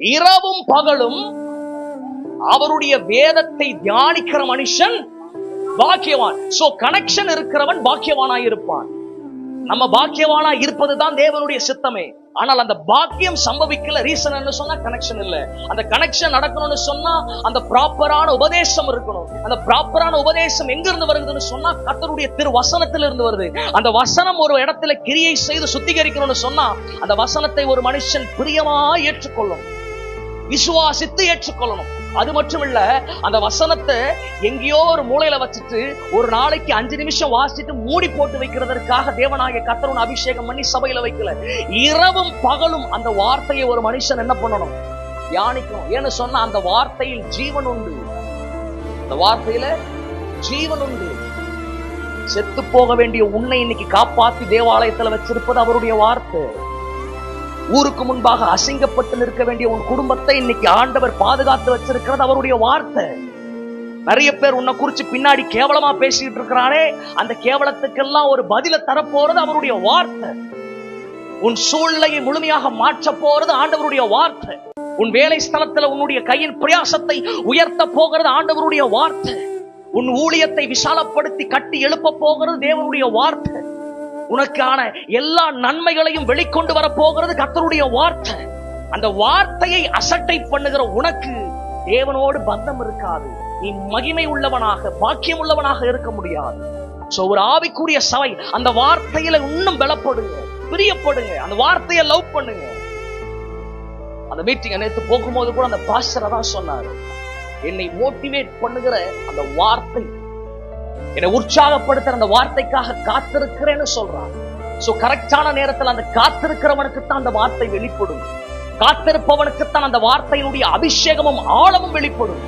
இரவும் பகலும் அவருடைய வேதத்தை தியானிக்கிற மனுஷன் பாக்கியவான். சோ கனெக்ஷன் இருக்கிறவன் பாக்கியவானாய் இருப்பான் நம்ம பாக்கியவானா இருப்பதுதான் தேவனுடைய சித்தமே. ஆனால் அந்த பாக்கியம் சம்பவிக்கல. ரீசன் என்ன சொன்னா கனெக்ஷன் இல்ல. அந்த கனெக்ஷன் நடக்கணும்னு சொன்னா அந்த ப்ராப்பரான உபதேசம் இருக்கணும். அந்த ப்ராப்பரான உபதேசம் எங்க இருந்து வருதுன்னு சொன்னா கத்தருடைய திரு வசனத்துல இருந்து வருது. அந்த வசனம் ஒரு இடத்துல கிரியை செய்து சுத்திகரிக்கணும்னு சொன்னா அந்த வசனத்தை ஒரு மனுஷன் பிரியமா ஏற்றுக்கொள்ளும். விசுவாசித்து ஏற்றுக்கொள்ளணும். அது மட்டும் இல்ல அந்த வசனத்தை எங்கேயோ ஒரு மூலையில வச்சுட்டு ஒரு நாளைக்கு அஞ்சு நிமிஷம் வாசிட்டு மூடி போட்டு வைக்கிறதற்காக தேவனாகிய கத்தருன் அபிஷேகம் பண்ணி சபையில வைக்கல. இரவும் பகலும் அந்த வார்த்தையை ஒரு மனுஷன் என்ன பண்ணணும்? தியானிக்கணும். ஏன்னு சொன்னா அந்த வார்த்தையில் ஜீவன் உண்டு. அந்த வார்த்தையில ஜீவன் உண்டு. செத்து போக வேண்டிய உன்னை இன்னைக்கு காப்பாத்தி தேவாலயத்துல வச்சிருப்பது அவருடைய வார்த்தை. ஊருக்கு முன்பாக அசிங்கப்பட்டு நிற்க வேண்டிய உன் குடும்பத்தை இன்னைக்கு ஆண்டவர் பாதுகாத்து வச்சிருக்கிறது அவருடைய வார்த்தை. நிறைய பேர் உன்னை குறிச்சு பின்னாடி கேவலமா பேசிட்டு இருக்கிறானே. அந்த கேவலத்துக்கெல்லாம் ஒரு பதில தரப்போறது அவருடைய வார்த்தை. உன் சூழ்நிலையை முழுமையாக மாற்ற போறது ஆண்டவருடைய வார்த்தை. உன் வேலை ஸ்தலத்துல உன்னுடைய கையின் பிரயாசத்தை உயர்த்த போகிறது ஆண்டவருடைய வார்த்தை. உன் ஊழியத்தை விசாலப்படுத்தி கட்டி எழுப்ப போகிறது தேவனுடைய வார்த்தை. உனக்கான எல்லா நன்மைகளையும் வெளிக்கொண்டு வர போகிறது வார்த்தை. அந்த வார்த்தையை அசட்டை பண்ணுகிற உனக்கு தேவனோடு பந்தம் இருக்காது. நீ மகிமை உள்ளவனாக பாக்கியம் உள்ளவனாக இருக்க முடியாது. சோ ஒரு ஆவிக்குரிய சபை அந்த வார்த்தையில இன்னும் பலப்படுங்க பிரியப்படுங்க அந்த வார்த்தையை லவ் பண்ணுங்க. அந்த மீட்டிங் நேற்று போகும்போது கூட அந்த பாஸ்டரை தான் சொன்னாரு. என்னை மோட்டிவேட் பண்ணுகிற அந்த வார்த்தை என்னை உற்சாகப்படுத்துற அந்த வார்த்தைக்காக காத்திருக்கிறேன்னு சொல்றான். சோ கரெக்டான நேரத்தில் அந்த காத்திருக்கிறவனுக்கு தான் அந்த வார்த்தை வெளிப்படும். காத்திருப்பவனுக்குத்தான் அந்த வார்த்தையினுடைய அபிஷேகமும் ஆழமும் வெளிப்படும்.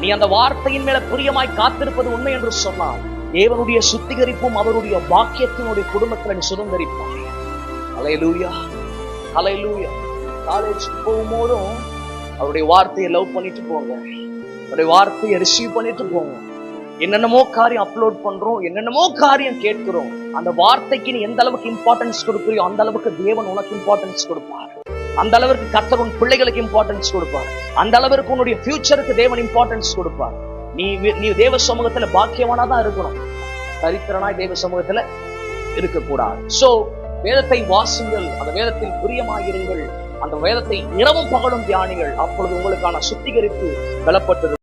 நீ அந்த வார்த்தையின் மேல பிரியமாய் காத்திருப்பது உண்மை என்று சொன்னால் தேவனுடைய சுத்திகரிப்பும் அவருடைய வாக்கியத்தினுடைய குடும்பத்தில் நீ சுதந்திரிப்பாய். அலையலூயா அலையலூயா காலேஜ் போகும்போதும் அவருடைய வார்த்தையை லவ் பண்ணிட்டு போங்க. அவருடைய வார்த்தையை ரிசீவ் பண்ணிட்டு போங்க. என்னென்னமோ காரியம் அப்லோட் பண்றோம் என்னென்னமோ காரியம் கேட்கிறோம். அந்த வார்த்தைக்கு நீ எந்த அளவுக்கு இம்பார்ட்டன்ஸ் கொடுக்குறியோ அந்த அளவுக்கு தேவன் உனக்கு இம்பார்ட்டன்ஸ் கொடுப்பார். அந்த அளவிற்கு கத்தர் உன் பிள்ளைகளுக்கு இம்பார்ட்டன்ஸ் கொடுப்பார். அந்த அளவிற்கு உன்னுடைய ஃபியூச்சருக்கு தேவன் இம்பார்ட்டன்ஸ் கொடுப்பார். நீ நீ தேவ சமூகத்துல பாக்கியமானா தான் இருக்கணும். தரித்திரனாய் தேவ சமூகத்துல இருக்கக்கூடாது. சோ வேதத்தை வாசுங்கள். அந்த வேதத்தில் பிரியமாயிருங்கள். அந்த வேதத்தை இரவும் பகலும் தியானிகள் அப்பொழுது உங்களுக்கான சுத்திகரிப்பு பலப்பட்டு